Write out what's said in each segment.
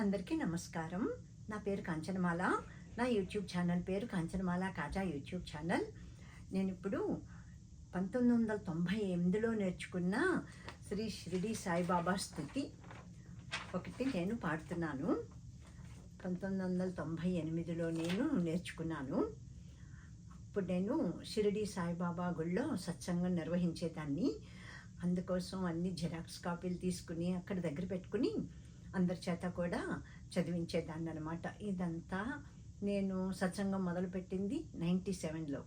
అందరికీ నమస్కారం. నా పేరు కాంచనమాల. నా యూట్యూబ్ ఛానల్ పేరు కాంచనమాల కాజా యూట్యూబ్ ఛానల్. నేను ఇప్పుడు పంతొమ్మిది వందల తొంభై ఎనిమిదిలో నేర్చుకున్న శ్రీ షిరిడి సాయిబాబా స్థుతి ఒకటి నేను పాడుతున్నాను. పంతొమ్మిది వందల తొంభై ఎనిమిదిలో నేను నేర్చుకున్నాను. అప్పుడు నేను షిరిడి సాయిబాబా గుళ్ళో సత్సంగం నిర్వహించేదాన్ని. అందుకోసం అన్ని జిరాక్స్ కాపీలు తీసుకుని అక్కడ దగ్గర పెట్టుకుని అందరి చేత కూడా చదివించేదాన్ని అనమాట ఇదంతా నేను సత్సంగం మొదలుపెట్టింది నైంటీ సెవెన్లో.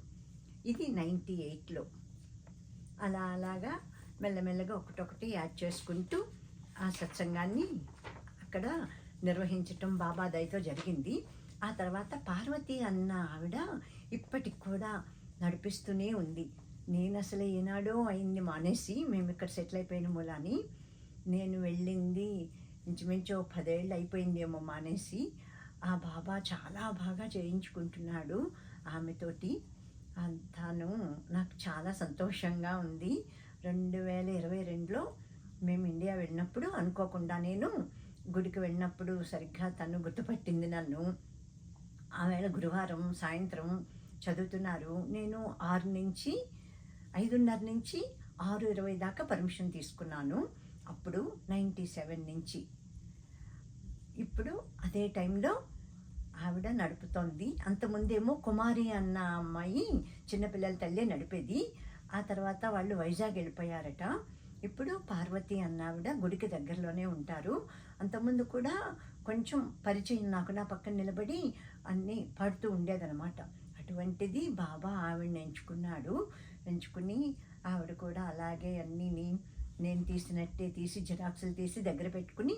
ఇది నైంటీ ఎయిట్లో. అలా అలాగా మెల్లమెల్లగా ఒకటొకటి యాడ్ చేసుకుంటూ ఆ సత్సంగాన్ని అక్కడ నిర్వహించటం బాబా జరిగింది. ఆ తర్వాత పార్వతి అన్న ఆవిడ ఇప్పటికి కూడా నడిపిస్తూనే ఉంది. నేను అసలు ఏనాడో అయింది మానేసి మేము ఇక్కడ సెటిల్ అయిపోయిన మూలాని నేను వెళ్ళింది ఇంచుమించు ఓ పదేళ్ళు అయిపోయిందేమో మానేసి ఆ బాబా చాలా బాగా చేయించుకుంటున్నాడు ఆమెతోటి. తాను నాకు చాలా సంతోషంగా ఉంది. రెండు వేల ఇరవై రెండులో మేము ఇండియా వెళ్ళినప్పుడు అనుకోకుండా నేను గుడికి వెళ్ళినప్పుడు సరిగ్గా తను గుర్తుపట్టింది నన్ను. ఆవేళ గురువారం సాయంత్రం చదువుతున్నారు. నేను ఆరు నుంచి ఐదున్నర నుంచి ఆరు ఇరవై దాకా పర్మిషన్ తీసుకున్నాను. అప్పుడు నైంటీ సెవెన్ నుంచి. ఇప్పుడు అదే టైంలో ఆవిడ నడుపుతోంది. అంతకుముందేమో కుమారి అన్న అమ్మాయి చిన్నపిల్లల తల్లే నడిపేది. ఆ తర్వాత వాళ్ళు వైజాగ్ వెళ్ళిపోయారట. ఇప్పుడు పార్వతి అన్న ఆవిడ గుడికి దగ్గరలోనే ఉంటారు. అంతకుముందు కూడా కొంచెం పరిచయం నాకు నా పక్కన నిలబడి అన్నీ పాడుతూ ఉండేదన్నమాట. అటువంటిది బాబా ఆవిడని ఎంచుకున్నాడు. ఎంచుకుని ఆవిడ కూడా అలాగే అన్నీ నేను తీసినట్టే తీసి జిరాక్సులు తీసి దగ్గర పెట్టుకుని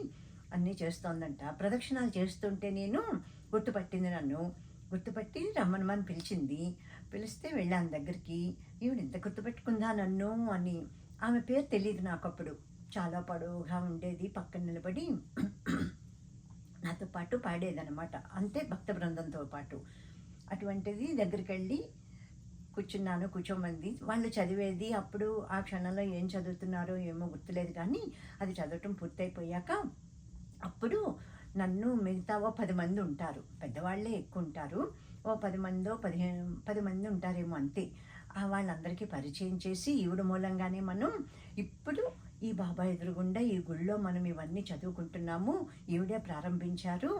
అన్నీ చేస్తోందంట. ప్రదక్షిణాలు చేస్తుంటే నేను గుర్తుపట్టింది నన్ను. గుర్తుపట్టి రమ్మనమని పిలిచింది. పిలిస్తే వెళ్ళాను దగ్గరికి. ఈవిడ ఎంత గుర్తుపెట్టుకుందా నన్ను? అని. ఆమె పేరు తెలియదు నాకు అప్పుడు చాలా పొడవుగా ఉండేది పక్కన నిలబడి నాతో పాటు పాడేదనమాట అంతే భక్త బృందంతో పాటు. అటువంటిది దగ్గరికి వెళ్ళి కూర్చున్నాను కూర్చోమంది. వాళ్ళు చదివేది అప్పుడు ఆ క్షణంలో ఏం చదువుతున్నారో ఏమో గుర్తులేదు కానీ అది చదవటం పూర్తయిపోయాక అప్పుడు నన్ను మిగతా ఓ పది మంది ఉంటారు. పెద్దవాళ్ళే ఎక్కువ ఉంటారు ఓ పది మందో పదిహేను పది మంది ఉంటారేమో అంతే. ఆ వాళ్ళందరికీ పరిచయం చేసి ఈవిడ మూలంగానే మనం ఇప్పుడు ఈ బాబా ఎదురుగుండా ఈ గుళ్ళో మనం ఇవన్నీ చదువుకుంటున్నాము. ఈవిడే ప్రారంభించారు.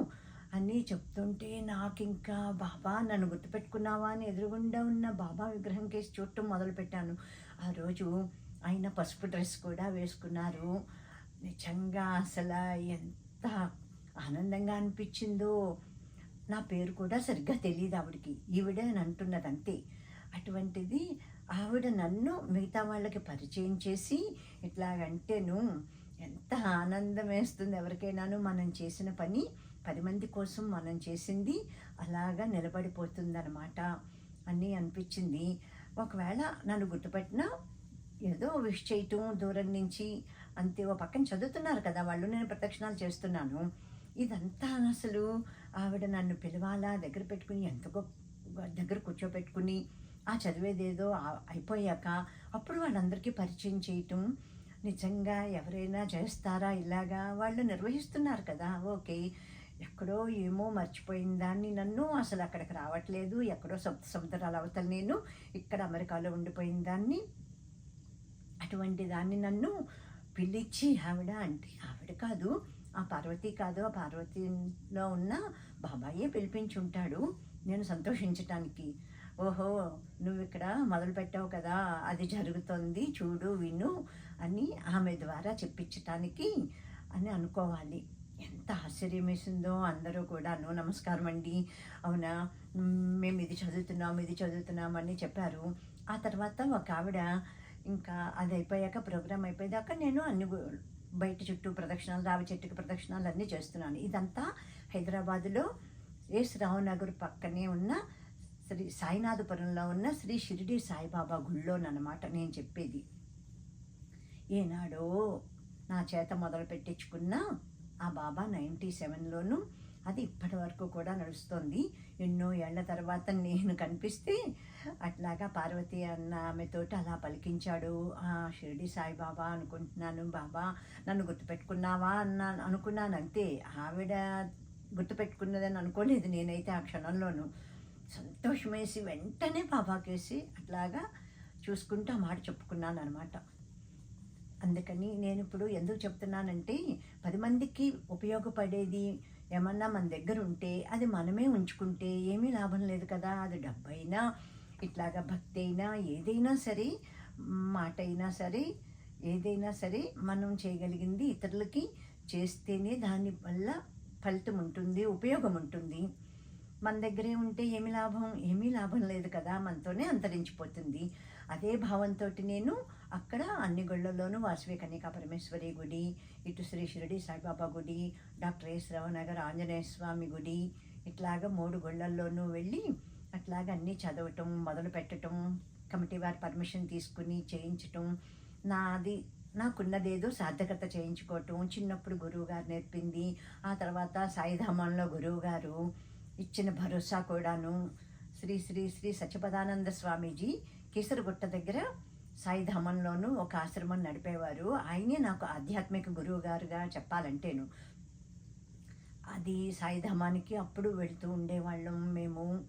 అని చెప్తుంటే నాకు ఇంకా బాబా నన్ను గుర్తుపెట్టుకున్నావా? అని ఎదురుగుండా ఉన్న బాబా విగ్రహం కేసి చూడటం మొదలుపెట్టాను. ఆ రోజు ఆయన పసుపు డ్రెస్ కూడా వేసుకున్నారు. నిజంగా అసలు ఎంత ఆనందంగా అనిపించిందో! నా పేరు కూడా సరిగ్గా తెలియదు ఆవిడకి. ఈవిడ అని అంటున్నది అంతే అటువంటిది ఆవిడ నన్ను మిగతా వాళ్ళకి పరిచయం చేసి ఇట్లాగంటేను ఎంత ఆనందం వేస్తుంది ఎవరికైనాను మనం చేసిన పని. పది మంది కోసం మనం చేసింది అలాగా నిలబడిపోతుందన్నమాట. అని అనిపించింది. ఒకవేళ నన్ను గుర్తుపెట్టినా ఏదో విష్ చేయటం దూరం నుంచి అంతే ఓ పక్కన చదువుతున్నారు కదా వాళ్ళు నేను ప్రదక్షిణాలు చేస్తున్నాను. ఇదంతా అసలు ఆవిడ నన్ను పిలవాలా దగ్గర పెట్టుకుని ఎంత దగ్గర కూర్చోపెట్టుకుని ఆ చదివేదేదో అయిపోయాక అప్పుడు వాళ్ళందరికీ పరిచయం చేయటం నిజంగా ఎవరైనా చేస్తారా ఇలాగా వాళ్ళు నిర్వహిస్తున్నారు కదా ఓకే. ఎక్కడో ఏమో మర్చిపోయిన దాన్ని నన్ను అసలు అక్కడికి రావట్లేదు. ఎక్కడో సప్త సముద్రాలు అవతల నేను ఇక్కడ అమెరికాలో ఉండిపోయిన దాన్ని అటువంటి దాన్ని నన్ను పిలిచి ఆవిడ అంటే ఆవిడ కాదు ఆ పార్వతి కాదు ఆ పార్వతిలో ఉన్న బాబాయే పిలిపించి ఉంటాడు. నేను సంతోషించటానికి. ఓహో నువ్వు ఇక్కడ మొదలు పెట్టావు కదా అది జరుగుతుంది చూడు విను అని ఆమె ద్వారా చెప్పించటానికి అని అనుకోవాలి. ఎంత ఆశ్చర్యం వేసిందో అందరూ కూడాను నమస్కారం అండి. అవునా? మేము ఇది చదువుతున్నాం ఇది చదువుతున్నాం అని చెప్పారు. ఆ తర్వాత ఒక ఆవిడ ఇంకా అది అయిపోయాక ప్రోగ్రామ్ అయిపోయేదాకా నేను అన్ని బయట చుట్టూ ప్రదక్షిణాలు రావి చెట్టుకి ప్రదక్షిణాలు అన్నీ చేస్తున్నాను. ఇదంతా హైదరాబాదులో ఎస్ రావునగర్ పక్కనే ఉన్న శ్రీ సాయినాథపురంలో ఉన్న శ్రీ షిరిడి సాయిబాబా గుళ్ళోనమాట నేను చెప్పేది. ఏనాడో నా చేత మొదలు పెట్టించుకున్న ఆ బాబా నైంటీ సెవెన్లోను అది ఇప్పటి వరకు కూడా నడుస్తుంది. ఎన్నో ఏళ్ళ తర్వాత నేను కనిపిస్తే అట్లాగా పార్వతి అన్న ఆమెతోటి అలా పలికించాడు. ఆ షిరిడి సాయిబాబా అనుకుంటున్నాను బాబా. నన్ను గుర్తుపెట్టుకున్నావా? అన్న అనుకున్నాను. అంతే. ఆవిడ గుర్తుపెట్టుకున్నదని అనుకోలేదు నేనైతే ఆ క్షణంలోనూ. సంతోషమేసి వెంటనే బాబాకేసి అట్లాగా చూసుకుంటూ ఆ మాట చెప్పుకున్నాను అనమాట అందుకని నేను ఇప్పుడు ఎందుకు చెప్తున్నానంటే పది మందికి ఉపయోగపడేది ఏమన్నా మన దగ్గర ఉంటే అది మనమే ఉంచుకుంటే ఏమీ లాభం లేదు కదా. అది డబ్బైనా ఇట్లాగా భక్తి అయినా ఏదైనా సరే మాట అయినా సరే ఏదైనా సరే మనం చేయగలిగింది ఇతరులకి చేస్తేనే దాని వల్ల ఫలితం ఉంటుంది ఉపయోగం ఉంటుంది. మన దగ్గరే ఉంటే ఏమి లాభం? ఏమీ లాభం లేదు కదా మనతోనే అంతరించిపోతుంది. అదే భావంతో నేను అక్కడ అన్ని గుళ్ళల్లోనూ వాసవి కన్యకా పరమేశ్వరి గుడి ఇటు శ్రీ షిరిడి సాయిబాబా గుడి డాక్టర్ ఎస్ రావనగర్ ఆంజనేయ స్వామి గుడి ఇట్లాగ మూడు గుళ్ళల్లోనూ వెళ్ళి అట్లాగ అన్నీ చదవటం మొదలు పెట్టడం కమిటీ వారి పర్మిషన్ తీసుకుని చేయించటం నాది నాకున్నదేదో సార్థకత చేయించుకోవటం చిన్నప్పుడు గురువు గారు నేర్పింది ఆ తర్వాత సాయిధామంలో గురువు గారు ఇచ్చిన భరోసా కూడాను శ్రీ శ్రీ శ్రీ సత్యపదానంద స్వామీజీ కేసరగుట్ట దగ్గర సాయిధామంలోనూ ఒక ఆశ్రమం నడిపేవారు. ఆయనే నాకు ఆధ్యాత్మిక గురువు గారుగా చెప్పాలంటేను. అది సాయిధామానికి అప్పుడు వెళుతూ ఉండేవాళ్ళం. మేము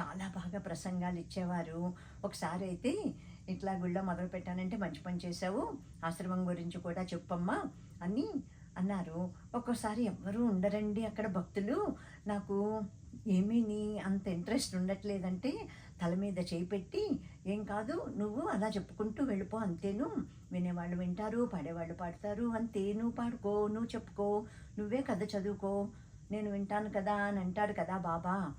చాలా బాగా ప్రసంగాలు ఇచ్చేవారు. ఒకసారి అయితే ఇట్లా గుళ్ళో మొదలు పెట్టానంటే మంచి పని చేసావు ఆశ్రమం గురించి కూడా చెప్పమ్మా అని అన్నారు. ఒక్కోసారి ఎవ్వరూ ఉండరండి అక్కడ భక్తులు. నాకు ఏమీ నీ అంత ఇంట్రెస్ట్ ఉండట్లేదంటే తల మీద చేపెట్టి ఏం కాదు నువ్వు అలా చెప్పుకుంటూ వెళ్ళిపో అంతేను. వినేవాళ్ళు వింటారు పాడేవాళ్ళు పాడతారు. అంతే నువ్వు పాడుకో నువ్వు చెప్పుకో. నువ్వే కథ చదువుకో. నేను వింటాను కదా అని అంటాడు కదా బాబా.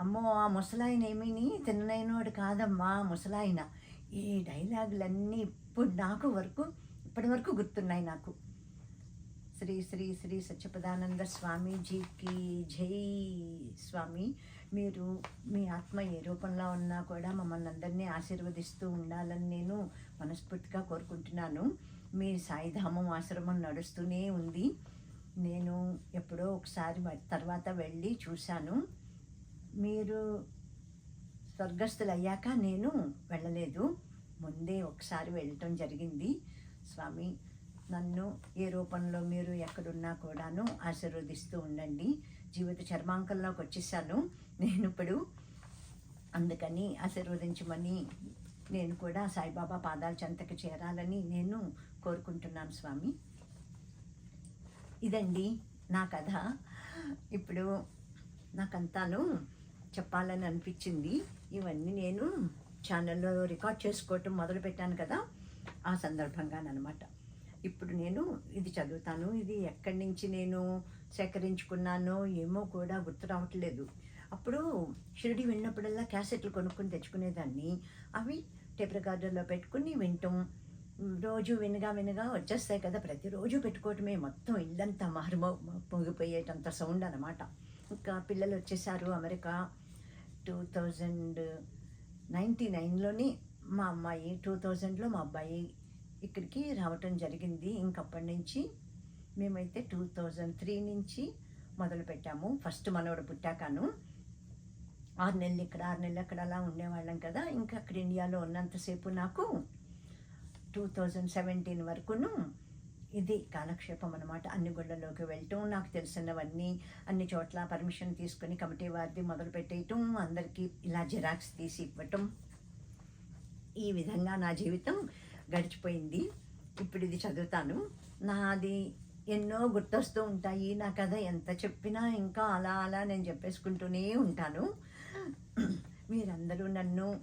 అమ్మో ఆ ముసలాయన ఏమీని తిన్నైనవాడు కాదమ్మా ముసలాయన. ఈ డైలాగులన్నీ ఇప్పుడు నాకు వరకు ఇప్పటి వరకు గుర్తున్నాయి నాకు. శ్రీ శ్రీ శ్రీ సత్యపదానంద స్వామీజీకి జై స్వామి. మీరు మీ ఆత్మ ఏ రూపంలో ఉన్నా కూడా మమ్మల్ని అందరినీ ఆశీర్వదిస్తూ ఉండాలని నేను మనస్ఫూర్తిగా కోరుకుంటున్నాను. మీ సాయిధామం ఆశ్రమం నడుస్తూనే ఉంది. నేను ఎప్పుడో ఒకసారి తర్వాత వెళ్ళి చూశాను. మీరు స్వర్గస్థులు అయ్యాక నేను వెళ్ళలేదు. ముందే ఒకసారి వెళ్ళటం జరిగింది. స్వామి నన్ను ఏ రూపంలో మీరు ఎక్కడున్నా కూడాను ఆశీర్వదిస్తూ ఉండండి. జీవిత చర్మాంకంలోకి వచ్చేసాను. నేను ఇప్పుడు అందుకని ఆశీర్వదించమని నేను కూడా సాయిబాబా పాదాల చెంతకి చేరాలని నేను కోరుకుంటున్నాను స్వామి. ఇదండి నా కథ. ఇప్పుడు నాకంతాను చెప్పాలని అనిపించింది. ఇవన్నీ నేను ఛానల్లో రికార్డ్ చేసుకోవటం మొదలుపెట్టాను కదా ఆ సందర్భంగానమాట ఇప్పుడు నేను ఇది చదువుతాను ఇది ఎక్కడి నుంచి నేను సేకరించుకున్నానో ఏమో కూడా గుర్తు రావట్లేదు. అప్పుడు షిరిడి విన్నప్పుడల్లా క్యాసెట్లు కొనుక్కొని తెచ్చుకునేదాన్ని. అవి టేప్ రికార్డర్లో పెట్టుకుని వింటాం. రోజు వినగా వినగా వచ్చేస్తాయి కదా ప్రతిరోజు పెట్టుకోవటమే. మొత్తం ఇల్లంతా మారుమో పొగిపోయేటంత సౌండ్ అనమాట ఇంకా పిల్లలు వచ్చేసారు అమెరికా. టూ థౌజండ్ నైంటీ నైన్లోని మా అమ్మాయి టూ థౌజండ్లో మా అబ్బాయి ఇక్కడికి రావటం జరిగింది. ఇంకప్పటి నుంచి మేమైతే టూ థౌజండ్ త్రీ నుంచి మొదలు పెట్టాము. ఫస్ట్ మనవడు పుట్టాకాను. ఆరు నెలలు ఇక్కడ ఆరు నెలలు అక్కడ అలా ఉండేవాళ్ళం కదా. ఇంకా అక్కడ ఇండియాలో ఉన్నంతసేపు నాకు టూ థౌజండ్ సెవెంటీన్ వరకును ఇది కాలక్షేపం అనమాట అన్ని గుళ్ళలోకి వెళ్ళటం నాకు తెలిసినవన్నీ అన్ని చోట్ల పర్మిషన్ తీసుకుని కమిటీ వారిది మొదలు పెట్టేయటం అందరికీ ఇలా జిరాక్స్ తీసి ఇవ్వటం. ఈ విధంగా నా జీవితం గడిచిపోయింది. ఇప్పుడు ఇది చదువుతాను. నాది ఎన్నో గుర్తొస్తూ ఉంటాయి. నా కథ ఎంత చెప్పినా ఇంకా అలా అలా నేను చెప్పేసుకుంటూనే ఉంటాను. మీరందరూ నన్ను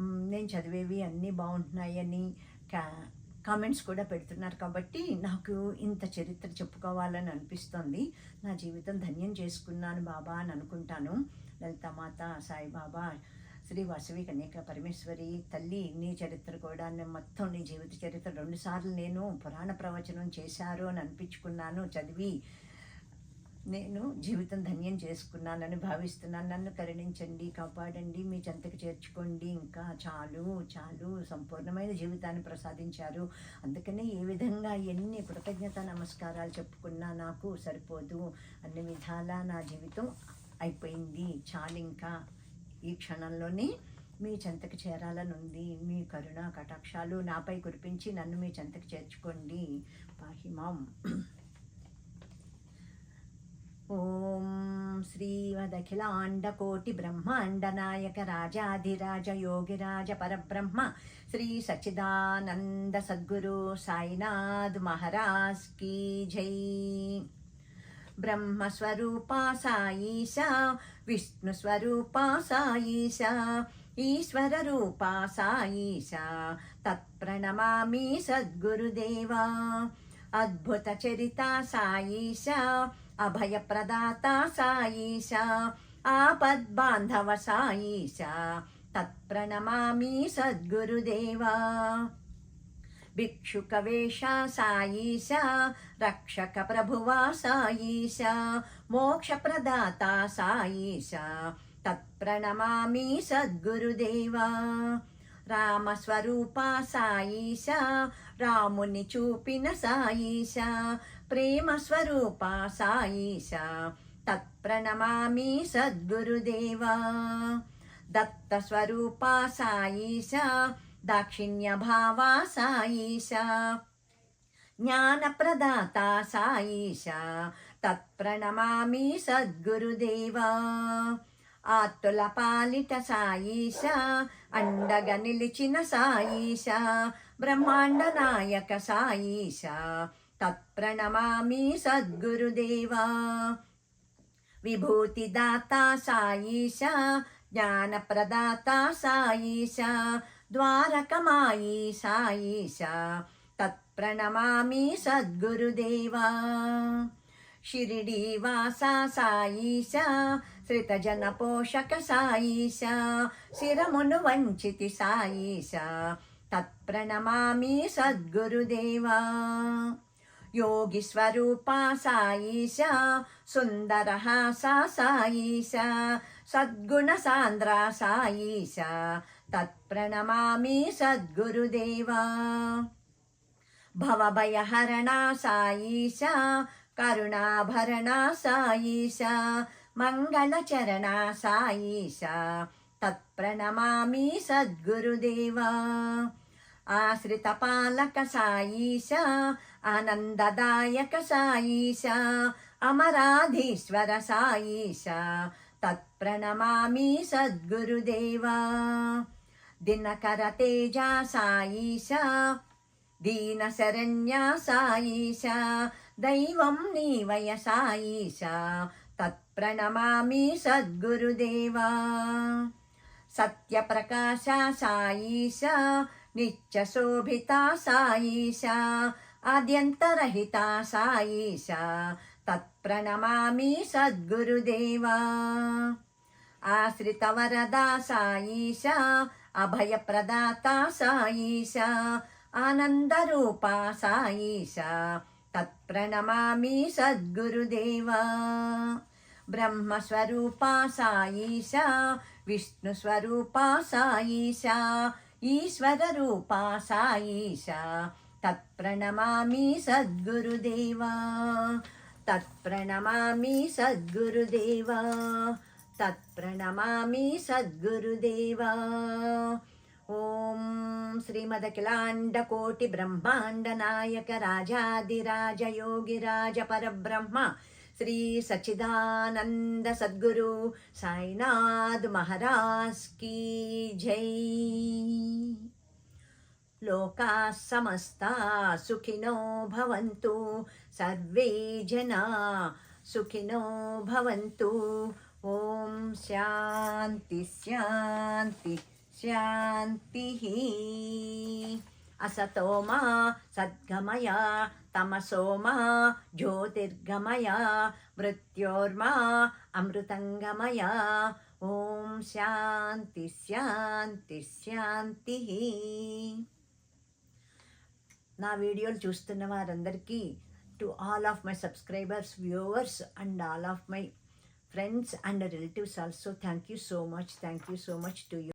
నేను చదివేవి అన్నీ బాగుంటున్నాయని కా కామెంట్స్ కూడా పెడుతున్నారు కాబట్టి నాకు ఇంత చరిత్ర చెప్పుకోవాలని అనిపిస్తోంది. నా జీవితం ధన్యం చేసుకున్నాను బాబా అని అనుకుంటాను. లలితామాత సాయిబాబా శ్రీ వాసవి కన్యక పరమేశ్వరి తల్లి నీ చరిత్ర కూడా నేను మొత్తం నీ జీవిత చరిత్ర రెండుసార్లు నేను పురాణ ప్రవచనం చేశారు అని అనిపించుకున్నాను. చదివి నేను జీవితం ధన్యం చేసుకున్నానని భావిస్తున్నాను. నన్ను కరుణించండి కాపాడండి మీ చెంతకు చేర్చుకోండి. ఇంకా చాలు చాలు సంపూర్ణమైన జీవితాన్ని ప్రసాదించారు. అందుకనే ఏ విధంగా ఎన్ని కృతజ్ఞత నమస్కారాలు చెప్పుకున్నా నాకు సరిపోదు. అన్ని విధాలా నా జీవితం అయిపోయింది. చాలు ఇంకా. ఈ క్షణంలోనే మీ చెంతకు చేరాలని ఉంది మీ కరుణ కటాక్షాలు నాపై కురిపించి నన్ను మీ చెంతకు చేర్చుకోండి. పాహిమాం ఓం శ్రీమదఖిలాండకోటి బ్రహ్మాండనాయక రాజాధిరాజ యోగిరాజ పరబ్రహ్మ శ్రీ సచిదానంద సద్గురు సాయినాథ్ మహారాజ్ కీ జై. బ్రహ్మస్వరూపా సాయీశా విష్ణుస్వరూపా సాయీశా ఈశ్వరరూపా సాయీశా తత్ప్రణమామి సద్గురుదేవా అద్భుత చరిత సాయీశా అభయప్రదాత సాయీశా ఆపద్బాంధవ సాయీశా తత్ప్రణమామి సద్గురుదేవా భిక్షుకవేష సాయీశ రక్షక ప్రభువా సాయీశ మోక్షప్రదాత సాయీశ తత్ప్రణమామి సద్గురుదేవా రామస్వరూప సాయీశ రాముని చూపిన సాయీశ ప్రేమస్వరూప సాయీశ తత్ప్రణమామి సద్గురుదేవా దత్తస్వరూప సాయీశ దాక్షిణ్యభావా సాయీశ జ్ఞానప్రదాత సాయీశ తత్ప్రణమామి సద్గురుదేవా ఆత్తుల పాలిట సాయిష అండగా నిలిచిన సాయిష బ్రహ్మాండ నాయక సాయిష తత్ప్రణమామి సద్గురుదేవా విభూతిదాత సాయిష జ్ఞానప్రదాత సాయిష ద్వారకమాయి సాయీశ తత్ప్రణమామి సద్గురుదేవా షిరిడీవాస సాయీశ శ్రితజన పోషక సాయీశ శిరమును వంచితి సాయీశ తత్ప్రణమామి సద్గురుదేవా యోగి స్వరూప సాయీశ సుందర సాయీశ సద్గుణ సాంద్ర సాయీశ తత్ప్రణమామి సద్గురుదేవా భవభయహరణ సాయీశ కరుణాభరణ సాయీశ మంగళచరణ సాయీశ తత్ప్రణమామి సద్గురుదేవా ఆశ్రిత పాలక సాయీశ ఆనందదాయక సాయీశ అమరాధీశ్వర సాయీశ తత్ప్రణమామి సద్గురుదేవా దినకర తేజ దీన శరణ్య సాయీశ దైవం నీవయ సాయీశ తత్ప్రణమామి సద్గురుదేవా సత్యప్రకాశ సాయీశ నిత్యశోభిత సాయీశ ఆద్యంతరహిత సాయీశ తత్ప్రణమామి సద్గురుదేవా ఆశ్రితవరదా సాయీశ అభయప్రదాత సాయీశ ఆనందరూప సాయీశ తత్ప్రణమామి సద్గురుదేవా. బ్రహ్మస్వరూప సాయీశ విష్ణుస్వరూప సాయీశ ఈశ్వరరూప సాయీశ తత్ప్రణమామి సద్గురుదేవా. తత్ప్రణమామి సద్గురుదేవా. తత్ప్రణమామి సద్గురుదేవా ఓం శ్రీమదఖిలాండకోటి బ్రహ్మాండ నాయక రాజాదిరాజ యోగిరాజ పరబ్రహ్మ శ్రీ సచిదానంద సద్గురు సాయినాథ్ మహారాజ్ కీ జై లోకా సమస్తా సుఖినో భవంతు సర్వే జనా సుఖినో భవంతు ఓం శాంతి శాంతి శాంతి అసతోమా సద్గమయ తమసోమా జ్యోతిర్గమయ మృత్యోర్మా అమృతంగమయ ఓం శాంతి శాంతి శాంతి నా వీడియోలు చూస్తున్న వారందరికీ to all of my subscribers viewers and all of my friends and relatives also. Thank you so much. Thank you so much to you.